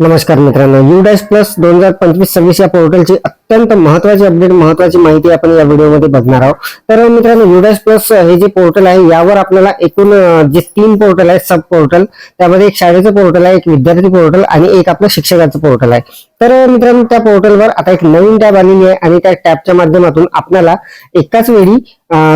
नमस्कार मित्रांनो you plus दोन हजार पंचवीस सव्वीस या पोर्टलची अत्यंत महत्वाची अपडेट महत्वाची माहिती आपण या व्हिडिओमध्ये बघणार आहोत. तर मित्रांनो यू प्लस हे जे पोर्टल आहे यावर आपल्याला एकूण जे तीन पोर्टल आहेत सब पोर्टल त्यामध्ये एक शाळेचं पोर्टल आहे एक विद्यार्थी पोर्टल आणि एक आपलं शिक्षकाचं पोर्टल आहे. तर मित्रांनो त्या पोर्टलवर आता एक नवीन टॅब आलेली आहे आणि त्या टॅबच्या माध्यमातून आपल्याला एकाच वेळी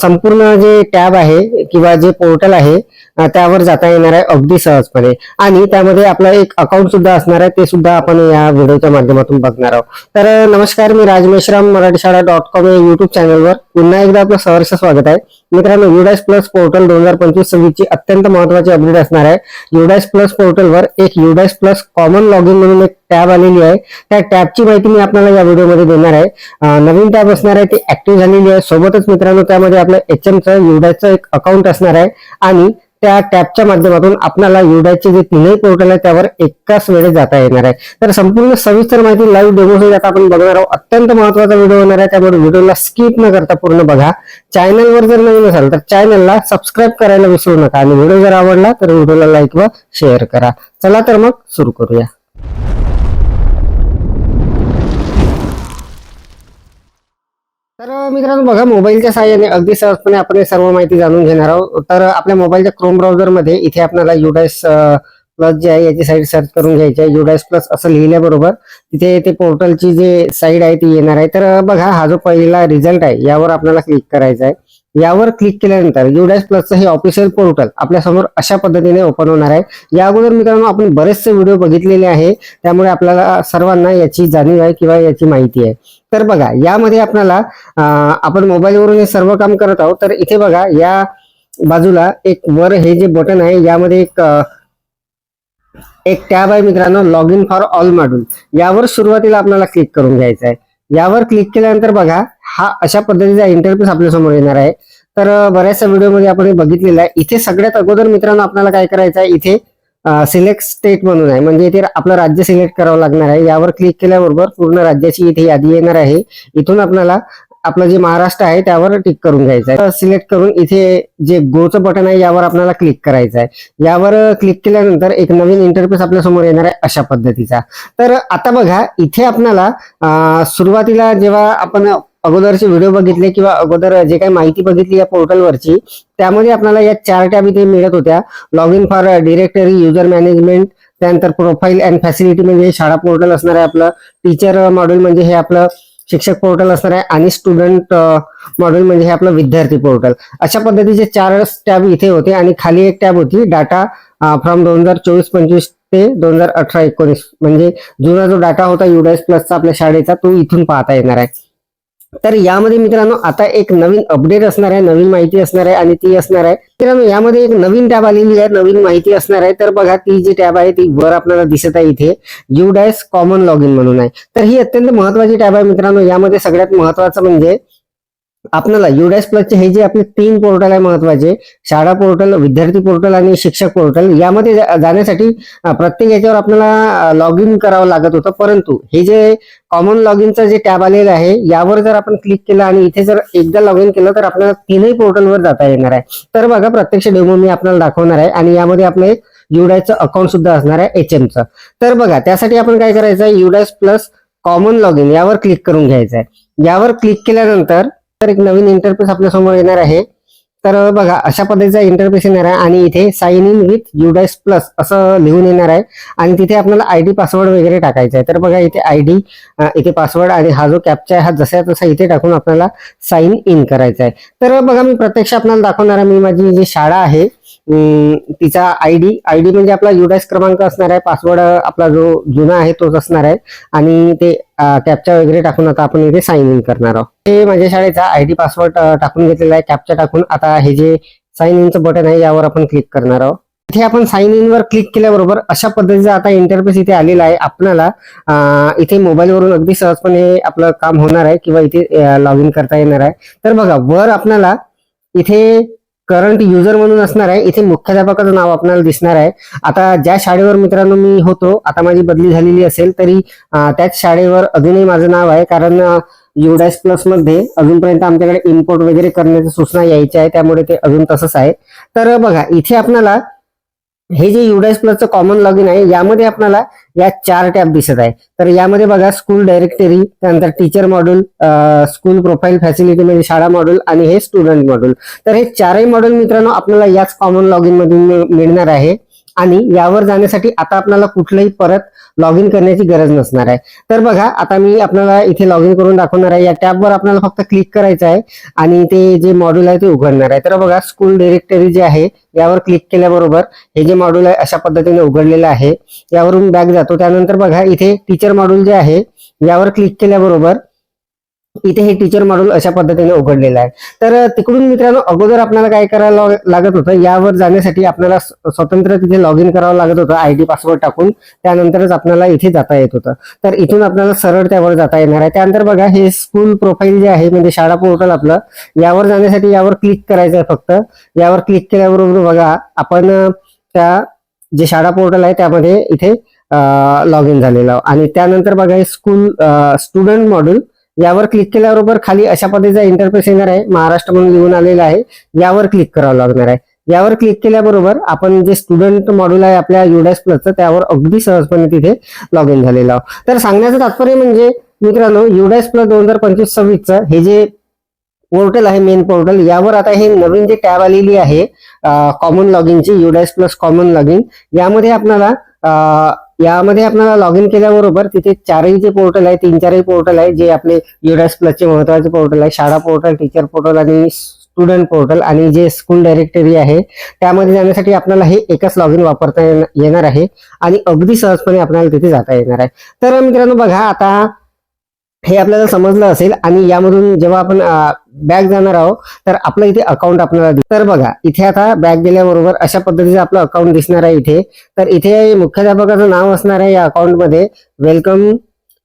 संपूर्ण जे टॅब आहे किंवा जे पोर्टल आहे त्यावर जाता येणार आहे अगदी सहजपणे. आणि त्यामध्ये आपलं एक अकाउंट सुद्धा असणार आहे ते सुद्धा आपण या व्हिडिओच्या माध्यमातून बघणार आहोत. तर नमस्कार मी राजमेश्राम मराठी शाळा डॉट कॉम या युट्यूब चॅनलवर पुन्हा एकदा आपलं सहर्ष स्वागत आहे. मित्रांनो युडायस प्लस पोर्टल दोन हजार पंचवीस सव्वीस ची अत्यंत महत्वाची अपडेट असणार आहे. युडायस प्लस पोर्टलवर एक UDISE plus common log in म्हणून एक टॅब आलेली आहे. त्या टॅबची माहिती मी आपल्याला या व्हिडिओमध्ये देणार आहे. नवीन टॅब असणार आहे ती ऍक्टिव्ह झालेली आहे. सोबतच मित्रांनो त्यामध्ये आपलं एच एमचं युडासचं एक अकाउंट असणार आहे. आणि त्या टॅबच्या माध्यमातून आपल्याला युडायचे जे तीनही पोर्टल आहे त्यावर एकाच वेळेस जाता येणार आहे. तर संपूर्ण सविस्तर माहिती लाईव्ह डेमो आता आपण बघणार आहोत अत्यंत महत्त्वाचा व्हिडिओ होणार आहे. त्यामुळे व्हिडिओला स्किप न करता पूर्ण बघा. चॅनलवर जर नवीन असाल तर चॅनलला सबस्क्राईब करायला विसरू नका. आणि व्हिडिओ जर आवडला तर व्हिडिओला लाईक व शेअर करा. चला तर मग सुरू करूया. तर मित्रांनो बघा मोबाईलच्या साहाय्याने अगदी सहजपणे आपण सर्व माहिती जाणून घेणार आहोत. तर आपल्या मोबाईलच्या क्रोम ब्राउझरमध्ये इथे आपल्याला युडायस प्लस जे आहे याची साईड सर्च करून घ्यायची आहे. युडास प्लस असं लिहिल्याबरोबर तिथे ते पोर्टलची जे साईड आहे ती येणार आहे. तर बघा हा जो पहिला रिझल्ट आहे यावर आपल्याला क्लिक करायचा आहे. यावर क्लिक केल्यानंतर युडॅश प्लसचं हे ऑफिशियल पोर्टल आपल्यासमोर अशा पद्धतीने ओपन होणार आहे. या अगोदर मित्रांनो आपण बरेचसे व्हिडिओ बघितलेले आहे. त्यामुळे आपल्याला सर्वांना याची जाणीव आहे किंवा याची माहिती आहे. तर बघा यामध्ये आपल्याला आपण मोबाईलवरून हे सर्व काम करत आहोत. तर इथे बघा या बाजूला एक वर हे जे बटन आहे यामध्ये एक एक टॅब आहे मित्रांनो log in for all module यावर सुरुवातीला आपल्याला क्लिक करून घ्यायचं आहे. यावर क्लिक केल्यानंतर बघा हा अशा पद्धतीचा इंटरफेस आपल्यासमोर येणार आहे. तर बऱ्याचशा व्हिडिओमध्ये आपण बघितलेलं आहे. इथे सगळ्यात अगोदर मित्रांनो आपल्याला काय करायचं आहे इथे सिलेक्ट स्टेट म्हणून आहे. म्हणजे इथे आपलं राज्य सिलेक्ट करावं लागणार आहे. यावर क्लिक केल्याबरोबर पूर्ण राज्याची इथे यादी येणार आहे. इथून आपल्याला आपलं जे महाराष्ट्र आहे त्यावर टिक करून घ्यायचं आहे. सिलेक्ट करून इथे जे गोचं बटन आहे यावर आपल्याला क्लिक करायचं आहे. यावर क्लिक केल्यानंतर एक नवीन इंटरफेस आपल्यासमोर येणार आहे अशा पद्धतीचा. तर आता बघा इथे आपल्याला सुरुवातीला जेव्हा आपण अगोदरचे व्हिडिओ बघितले किंवा अगोदर जे काही माहिती बघितली या पोर्टलवरची त्यामध्ये आपल्याला या चार टॅब इथे मिळत होत्या. Log in for directory user management त्यानंतर प्रोफाईल अँड फॅसिलिटी म्हणजे शाळा पोर्टल असणार आहे आपलं. टीचर मॉड्यूल म्हणजे हे आपलं शिक्षक पोर्टल असणार आहे आणि स्टुडंट मॉड्यूल म्हणजे हे आपलं विद्यार्थी पोर्टल अशा पद्धतीचे चार टॅब इथे होते आणि खाली एक टॅब होती डाटा फ्रॉम दोन हजार चोवीस पंचवीस ते दोन हजार अठरा एकोणीस. म्हणजे जुना जो डाटा होता युडायस प्लसचा आपल्या शाळेचा तो इथून पाहता येणार आहे. तर यामध्ये मित्रांनो आता एक नवीन अपडेट असणार आहे नवीन माहिती असणार आहे आणि ती असणार आहे. मित्रांनो यामध्ये एक नवीन टॅब आलेली आहे नवीन माहिती असणार आहे. तर बघा ती जी टॅब आहे ती वर आपल्याला दिसत आहे इथे. युडायस कॉमन लॉग इन म्हणून आहे. तर ही अत्यंत महत्वाची टॅब आहे मित्रांनो. यामध्ये सगळ्यात महत्वाचं म्हणजे आपल्याला युडायस प्लसचे हे जे आपले तीन पोर्टल आहे महत्त्वाचे शाळा पोर्टल विद्यार्थी पोर्टल आणि शिक्षक पोर्टल यामध्ये जा- जाण्यासाठी प्रत्येक याच्यावर आपल्याला लॉग इन करावं लागत होतं. परंतु हे जे कॉमन लॉग इनचं जे टॅब आलेलं आहे यावर जर आपण क्लिक केलं आणि इथे जर एकदा लॉग इन केलं तर आपल्याला तीनही पोर्टलवर जाता येणार आहे. तर बघा प्रत्यक्ष डेमो मी आपल्याला दाखवणार आहे आणि यामध्ये आपलं एक युडायचं अकाउंट सुद्धा असणार आहे एच एमचं तर बघा त्यासाठी आपण काय करायचं आहे? UDISE plus common log in यावर क्लिक करून घ्यायचं आहे. यावर क्लिक केल्यानंतर तर एक नवीन इंटरफेस आपल्यासमोर येणार आहे. तर बघा अशा पद्धतीचा इंटरफेस येणार आहे आणि इथे sign in with UDISE plus असं लिहून येणार आहे. आणि तिथे आपल्याला आय डी पासवर्ड वगैरे टाकायचा आहे. तर बघा इथे आय डी इथे पासवर्ड आणि हा जो कॅपचा आहे हा जसा तसा इथे टाकून आपल्याला साइन इन करायचा आहे. तर बघा मी प्रत्यक्ष आपल्याला दाखवणार आहे. मी माझी जी शाळा आहे तिचा आय डी आय डी म्हणजे आपला युडायस क्रमांक असणार आहे पासवर्ड आपला जो जुना आहे तोच असणार आहे. आणि ते कॅप्चा वगैरे टाकून आता आपण इथे साइन इन करणार आहोत. हे माझ्या शाळेचा आय डी पासवर्ड टाकून घेतलेला आहे कॅप्चा टाकून. आता हे जे साइन इनचं बटन आहे यावर आपण क्लिक करणार आहोत. इथे आपण साइन इन वर क्लिक केल्याबरोबर अशा पद्धतीचा आता इंटरफेस इथे आलेला आहे. आपल्याला इथे मोबाईलवरून अगदी सहजपणे आपलं काम होणार आहे किंवा इथे लॉग इन करता येणार आहे. तर बघा वर आपल्याला इथे करंट युजर म्हणून असणार आहे. इथे मुख्याध्यापकाचं नाव आपल्याला दिसणार आहे. आता ज्या शाळेवर मित्रांनो मी होतो आता माझी बदली झालेली असेल तरी त्याच शाळेवर अजूनही माझं नाव आहे. कारण युडॅश प्लसमध्ये अजूनपर्यंत आमच्याकडे इम्पोर्ट वगैरे करण्याच्या सूचना यायच्या आहे त्यामुळे ते अजून तसंच आहे. तर बघा इथे आपल्याला हे जे युडाईस प्लसचं कॉमन लॉगिन आहे यामध्ये आपल्याला या चार टॅब दिसत आहे. तर यामध्ये बघा स्कूल डायरेक्टरी त्यानंतर teacher module school profile facility म्हणजे शाळा मॉड्यूल आणि हे स्टुडंट मॉड्यूल तर हे चारही मॉड्यूल मित्रांनो आपल्याला याच कॉमन लॉगिन मधून मिळणार आहे. आणि यावर जाण्यासाठी आता आपल्याला कुठलंही परत लॉग इन करण्याची गरज नसणार आहे. तर बघा आता मी आपल्याला इथे लॉग इन करून दाखवणार आहे. या टॅबवर आपल्याला फक्त क्लिक करायचं आहे आणि ते जे मॉड्यूल आहे ते उघडणार आहे. तर बघा स्कूल डिरेक्टरी जे आहे यावर क्लिक केल्याबरोबर हे जे मॉड्यूल आहे अशा पद्धतीने उघडलेलं आहे. यावरून बॅग जातो. त्यानंतर बघा इथे टीचर मॉड्यूल जे आहे यावर क्लिक केल्याबरोबर इथे हे टीचर मॉड्यूल अशा पद्धतीने उघडलेलं आहे. तर तिकडून मित्रांनो अगोदर आपल्याला काय करायला लागत होतं यावर जाण्यासाठी आपल्याला स्वतंत्र तिथे लॉग इन करावं लागत होतं आय डी पासवर्ड टाकून. त्यानंतरच आपल्याला इथे जाता येत होतं. तर इथून आपल्याला सरळ त्यावर जाता येणार आहे. त्यानंतर बघा हे स्कूल प्रोफाईल जे आहे म्हणजे शाळा पोर्टल आपलं यावर जाण्यासाठी यावर क्लिक करायचं आहे फक्त. यावर क्लिक केल्याबरोबर बघा आपण त्या जे शाळा पोर्टल आहे त्यामध्ये इथे लॉग इन झालेलं. आणि त्यानंतर बघा हे स्कूल स्टुडंट मॉड्यूल यावर क्लिक केल्याबरोबर खाली अशा पद्धतीचा इंटरफेस येणार आहे. महाराष्ट्र म्हणून लिहून आलेला आहे. यावर क्लिक करावं लागणार आहे. यावर क्लिक केल्याबरोबर आपण जे स्टुडंट मॉड्यूल आहे आपल्या युडॅस प्लसचं त्यावर अगदी सहजपणे तिथे लॉग इन झालेलं आहोत. तर सांगण्याचं तात्पर्य म्हणजे मित्रांनो युडॅस प्लस दोन हजार पंचवीस सव्वीसचं हे जे पोर्टल आहे मेन पोर्टल यावर आता हे नवीन जे टॅब आलेली आहे common log इनची UDISE plus common log in यामध्ये आपल्याला यामध्ये आपल्याला लॉग इन केल्याबरोबर तिथे चारही जे पोर्टल आहे तीन चारही पोर्टल आहे जे आपले युडास प्लसचे महत्त्वाचे पोर्टल आहे शाळा पोर्टल टीचर पोर्टल आणि स्टुडंट पोर्टल आणि जे स्कूल डायरेक्टरी आहे त्यामध्ये जाण्यासाठी आपल्याला हे एकच लॉग इन वापरता येणार आहे आणि अगदी सहजपणे आपल्याला तिथे जाता येणार आहे. तर मित्रांनो बघा आता हे आपल्याला समजलं असेल आणि यामधून जेव्हा आपण बॅग जाणार आहोत तर आपलं इथे अकाउंट आपल्याला तर बघा इथे आता बॅक गेल्याबरोबर अशा पद्धतीचं आपलं अकाउंट दिसणार आहे इथे. तर इथे मुख्याध्यापकाचं नाव असणार आहे या अकाउंटमध्ये welcome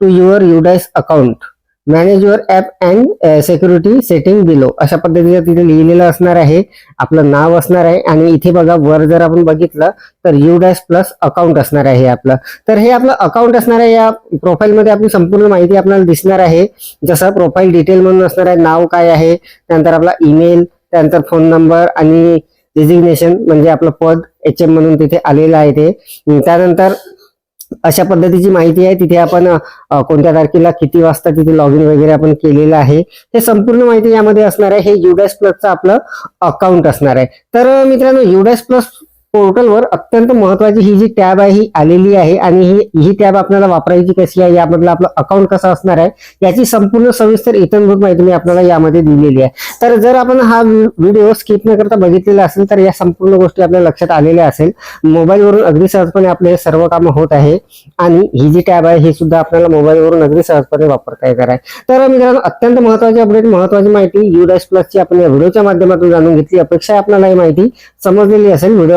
to your UDISE account manage your app and security setting below अशा पद्धतीचं तिथे लिहिलेलं असणार आहे. आपलं नाव असणार आहे. आणि इथे बघा वर जर आपण बघितलं तर यू डॅश प्लस अकाउंट असणार आहे हे आपलं. तर हे आपलं अकाउंट असणार आहे या प्रोफाईलमध्ये आपली संपूर्ण माहिती आपल्याला दिसणार आहे. जसं प्रोफाईल डिटेल म्हणून असणार आहे नाव काय आहे त्यानंतर आपला ईमेल त्यानंतर फोन नंबर आणि डिझिग्नेशन म्हणजे आपलं पद एच एम म्हणून तिथे आलेलं आहे ते. त्यानंतर अशा पद्धतीची माहिती आहे. तिथे आपण कोणत्या तारखेला किती वाजता तिथे लॉग इन वगैरे आपण केलेलं आहे. हे संपूर्ण माहिती यामध्ये असणार आहे. हे युडॅस प्लसचं आपलं अकाउंट असणार आहे. तर मित्रांनो युडॅस प्लस पोर्टलवर अत्यंत महत्वाची ही जी टॅब आहे ही आलेली आहे आणि ही ही टॅब आपल्याला वापरायची कशी आहे यामधलं आपलं अकाउंट कसं असणार आहे याची संपूर्ण सविस्तर इतरभूत माहिती मी आपल्याला यामध्ये दिलेली आहे. तर जर आपण हा व्हिडिओ स्किप न करता बघितलेला असेल तर या संपूर्ण गोष्टी आपल्या लक्षात आलेल्या असेल. मोबाईलवरून अगदी सहजपणे आपले हे सर्व कामं होत आहे आणि ही जी टॅब आहे ही सुद्धा आपल्याला मोबाईलवरून अगदी सहजपणे वापरता येणार आहे. तर मित्रांनो अत्यंत महत्वाची अपडेट महत्वाची माहिती युडास प्लसची आपण या व्हिडिओच्या माध्यमातून जाणून घेतली. अपेक्षा आपल्याला ही माहिती समजलेली असेल व्हिडिओ